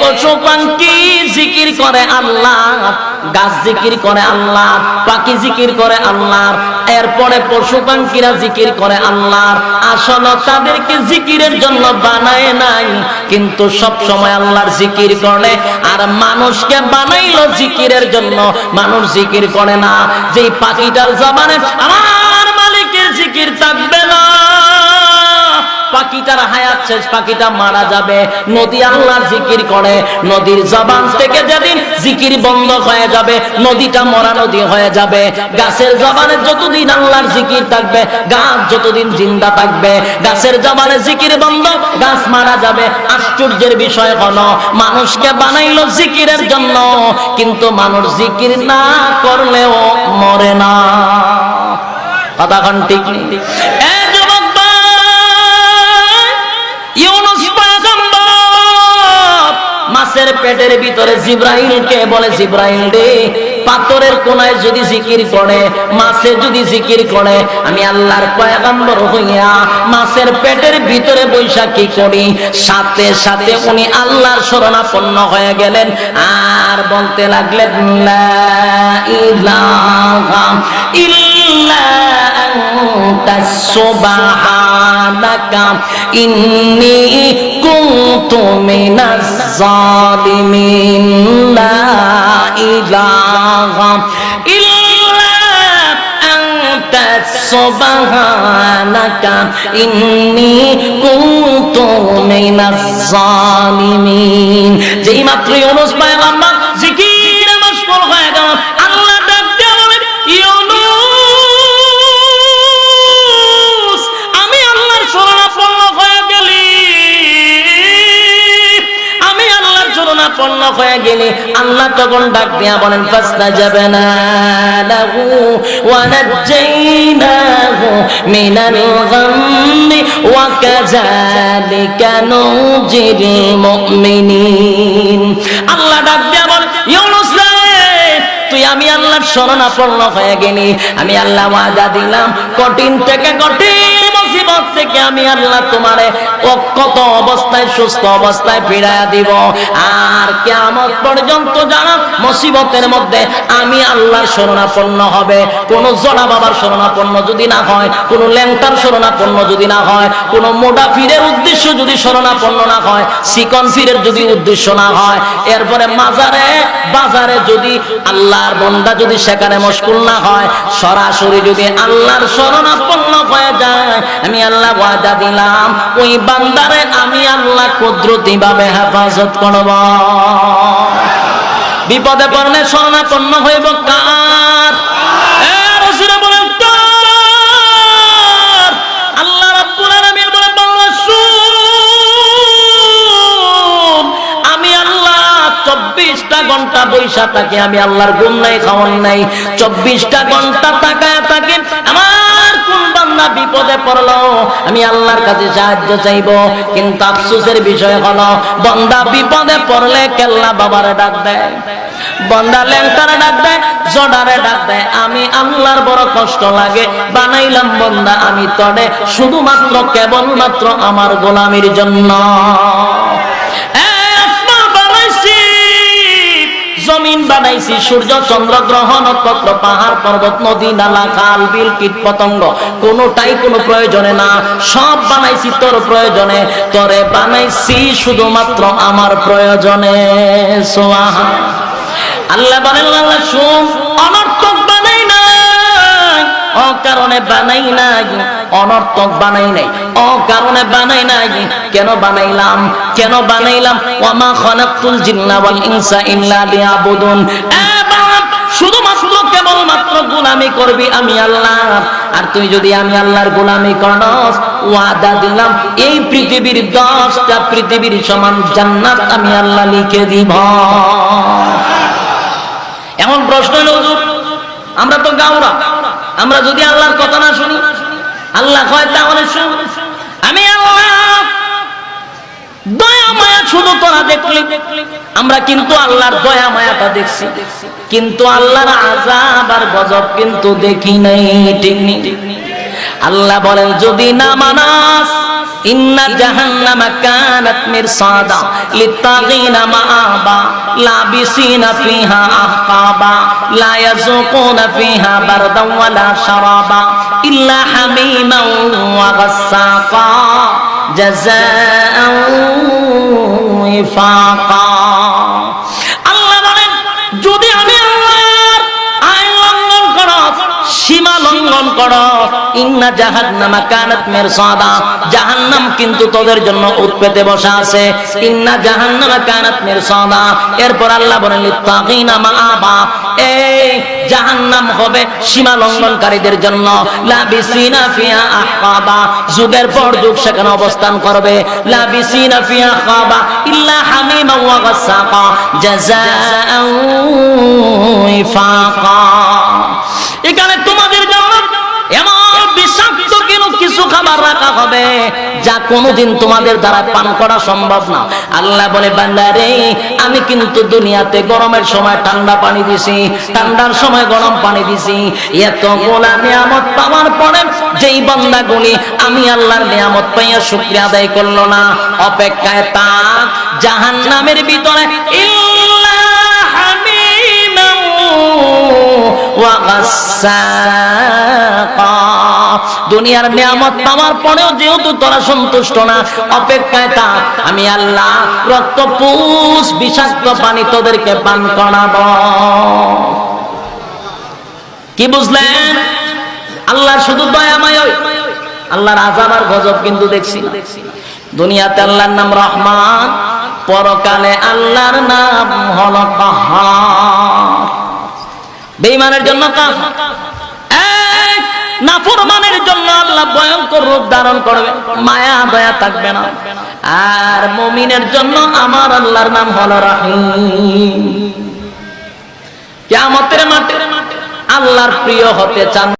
পশু পাখি জিকির করে আল্লাহ? গাছ জিকির করে আল্লাহ, পাখি জিকির করে আল্লাহ, এরপরে পশু পাখিরা জিকির করে আল্লাহ। আসল তাদেরকে জিকিরের জন্য বানায় নাই, কিন্তু সব সময় আল্লাহর জিকির করে। আর মানুষকে বানাইলো জিকিরের জন্য, মানুষ জিকির করে না। যেই পাখিটার জবানে, আমার মালিকের জিকির থাকবে পাখিটার হায়াত শেষ, পাখিটা মারা যাবে। নদী আল্লাহর জিকির করে, নদীর জবান থেকে যেদিন জিকির বন্ধ হয়ে যাবে, নদীটা মরা নদী হয়ে যাবে। গাছের জবানে যতদিন আল্লাহর জিকির থাকবে, গাছ যতদিন জিন্দা থাকবে, গাছের জবানে জিকির বন্ধ, গাছ মারা যাবে। আশ্চর্যের বিষয় হলো, মানুষকে বানাইলো জিকিরের জন্য, কিন্তু মানুষ জিকির না করলেও মরে না। কথাখন ঠিক নেই। মাছের পেটের ভিতরে জিব্রাইলকে বলে, জিব্রাইল রে, পাথরের কোনায় যদি জিকির করে, মাছে যদি জিকির করে, আমি আল্লাহর পয়গম্বর হইয়া মাছের পেটের ভিতরে বৈশা কি করি। সাথে সাথে উনি আল্লাহর শরণাপন্ন হয়ে গেলেন। আর বলতে লাগলেন, লা ইলাহা ইল্লা আনতা সুবহানাকা। إني كنت من الظالمين لا إله إلا أنت سبحانك إني كنت من الظالمين যেই মাত্র ইউনুস পয়গম্বর শরণাপন্ন হয়ে গেলি আল্লাহ তখন ডাক দিয়া বলেন ফাস্তা যাবে না ওয়া আল্লাহ ডাক দিয়া বলেন তুই আমি আল্লাহর শরণাপন্ন হয়ে গেলি। আমি আল্লাহ ওয়াদা দিলাম, কঠিন থেকে কঠিন মুসিবত থেকে আমি আল্লাহ তোমারে অক্ষত অবস্থায়, সুস্থ অবস্থায় ফিরাইয়া দিব। আর পর্যন্ত মুসিবতের মধ্যে আমি আল্লাহর শরণাপন্ন হবে, কোন জড়া বাবার শরণাপন্ন যদি না হয়, কোন ল্যাংটার শরণাপন্ন যদি না হয়, কোন মোটা ফিরের উদ্দেশ্য যদি শরণাপন্ন না হয় ফিরের যদি উদ্দেশ্য না হয়, এরপরে মাজারে, বাজারে যদি আল্লাহর বন্দা যদি সেখানে মুশকুল না হয়, সরাসরি যদি আল্লাহর যায় আমি আল্লাহ ওয়াদা দিলাম, ওই বান্দারে আমি আল্লাহ কুদরতি ভাবে হেফাজত করব। বিপদে পড়লে শরণাপন্ন হইব কার? ঘণ্টা বৈশা থাকি, আমি আল্লাহর গুম নাই খাওয়ান নাই। চব্বিশটা ঘণ্টা তাকায় থাকি আমার কোন বান্দা বিপদে পড়ল। আমি আল্লাহর কাছে সাহায্য চাইব। কিন্তু আফসোসের বিষয় হলো, বন্দা বিপদে পড়লে কেল্লা বাবার ডাক দেয়। বন্দা লেংটারে ডাক দেয়, জডারে ডাক দেয়। আমি আল্লাহর বড় কষ্ট লাগে। বানাইলাম বন্দা আমি তড়ে শুধুমাত্র কেবলমাত্র আমার গোলামির জন্য। বানাইছি, সূর্য চন্দ্র গ্রহ নক্ষত্র পাহাড়, পর্বত, নদী, নালা, খাল, বিল, কীট, পতঙ্গ। কোনোটাই কোনো প্রয়োজনে না। সব বানাইছি তোর প্রয়োজনে। তোরে বানাইছি শুধুমাত্র আমার প্রয়োজনে। আল্লাহ আল্লাহ, শুন, অনর্থক বানাই নাই। অকারণে বানাই নাই। অনর্থক বানাই নাই, অকারণে বানাই নাই। কেন বানাইলাম? কেন বানাইলাম? ওয়ামা খালাকতুল জিন্না ওয়াল ইনসা ইল্লা লিয়াবুদুন। শুধুমাত্র কেবলমাত্র গোলামি করবি আমি আল্লাহ। আর তুই যদি আমি আল্লাহর গোলামি করস, ওয়াদা দিলাম, এই পৃথিবীর দশটা পৃথিবীর সমান জান্নাত আমি আল্লাহ লিখে দিব। এমন প্রশ্ন হলো আমরা তো গাওরা। আমরা যদি আল্লাহর কথা না শুনি আল্লাহ কয়, তাহলে আমি আল্লাহ, দয়া মায়া শুধু তোরা দেখলি। আমরা কিন্তু আল্লাহর দয়া মায়াটা দেখছি। কিন্তু আল্লাহর আজাব আর গজব কিন্তু দেখি নাই, ঠিক আল্লাহ বলেন, যদি না মানাস, ইন্না কানাত মিরসাদা মাআবা, লাবিসিনা ফিহা আহকাবা, লা ইয়াযুকুনা ফিহা ওয়ালা শারাবা। জাযাআন আল্লাহ বলেন, যদি আমি আল্লাহর আইন লঙ্ঘন করো, সীমা লঙ্ঘন করো, ইন্না জাহান্নামা কানাত মিরসাদা, জাহান্নাম কিন্তু তোদের জন্য উৎপেতে বসা আছে। ইন্না জাহান্নামা কানাত মিরসাদা, এরপর আল্লাহ বলেন, লিত্তাগিনা মাআবা জাহান্নাম হবে সীমা লঙ্ঘনকারীদের জন্য। লাবিসিনা ফিহা আহকাবা। যুগের পর যুগ সেখানে অবস্থান করবে। লাবিসিনা আহকাবা ইল্লা হামিমা ওয়া জাযাআন ওয়াফাকা এখানে তোমাদের জন্য এমন বিষাক্ত কিছু খাবার রাখা হবে। যা কোনোদিন তোমাদের দ্বারা পান করা সম্ভব না। আল্লাহ বলে বান্দারে আমি কিন্তু দুনিয়াতে গরমের সময় ঠান্ডা পানি দিছি, ঠান্ডার সময় গরম পানি দিছি। এত গোলা নিয়ামত পাওয়ার পরে যেই বান্দাগুলি আমি আল্লাহর নিয়ামত পাইয়া শুক্রিয়া আদায় করল না, অপেক্ষায় তা জাহান্নামের ভিতরে ইল্লা হামিমান ওয়া গাসসাকা দুনিয়ার নিয়ামত পাওয়ার পরেও যেহেতু তোরা সন্তুষ্ট না, অপেক্ষায় থাক, আমি আল্লাহ রক্ত পুষ বিষাক্ত পানি তোদেরকে পান করাব। কি বুঝলেন? আল্লাহ শুধু দয়াময় আল্লাহর আজাব আর গজব কিন্তু দেখছি। দুনিয়াতে আল্লাহর নাম রহমান, পরকালে আল্লাহর নাম হল কাহার বেঈমানের জন্য এক নাফরমানের জন্য আল্লাহ ভয়ঙ্কর রূপ ধারণ করবে। মায়া, দয়া থাকবে না। আর মমিনের জন্য আমার আল্লাহর নাম হলো রাহিম। কিয়ামতের মাঠে আল্লাহর প্রিয় হতে চান